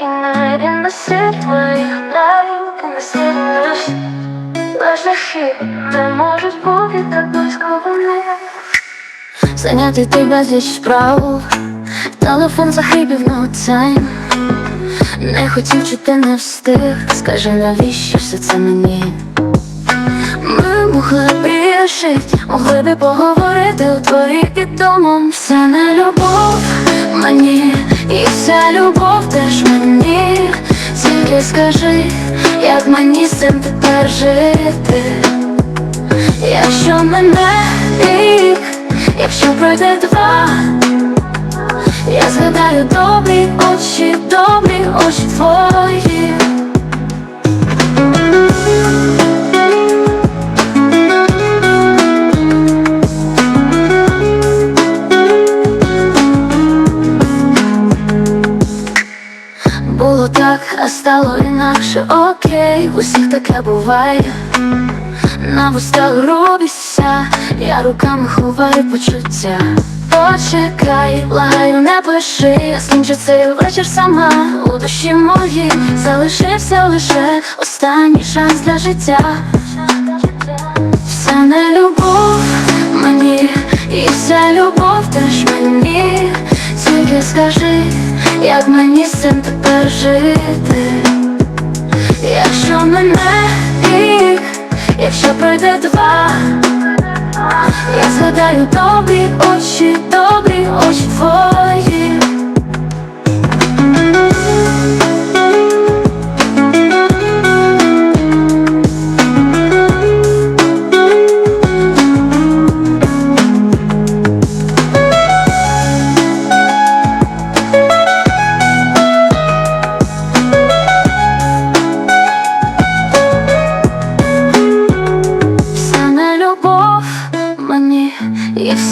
і не Зайняти ти безліч справ. Телефон захибів time Не хотів, чи ти не встиг. Скажи, навіщо все це мені? Ми могли б рішить, могли б поговорити у твоїх під домом. Все не любов. Мені, і вся любов теж мені Тільки скажи, як мені з цим тепер жити. Якщо мене рік, якщо пройде два. Я згадаю добрі очі, добрі очі твої так, а стало інакше, окей, усіх таке буває. На вустах робишся, я руками ховаю почуття. Почекай, благаю, не пиши, я скінчу цей вечір сама у душі моїй залишився лише останній шанс для життя. Все не любов мені, і вся любов теж мені. Тільки скажи, як мені з цим тепер жити. Якщо мене рік, якщо пройде два, я згадаю добрі очі, добрі очі твої.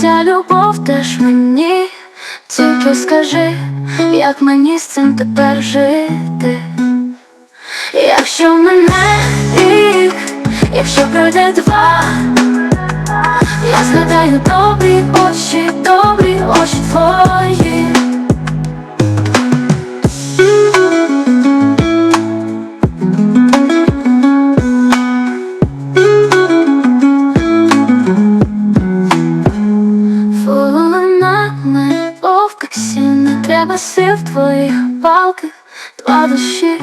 Вся любов теж мені. Тільки скажи, як мені з цим тепер жити. Якщо мене рік, якщо пройде два, я згадаю добрі очі, добрі очі треба сил твоїх палках, два душі,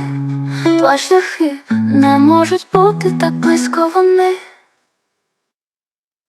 два шляхи не можуть бути так близько вони.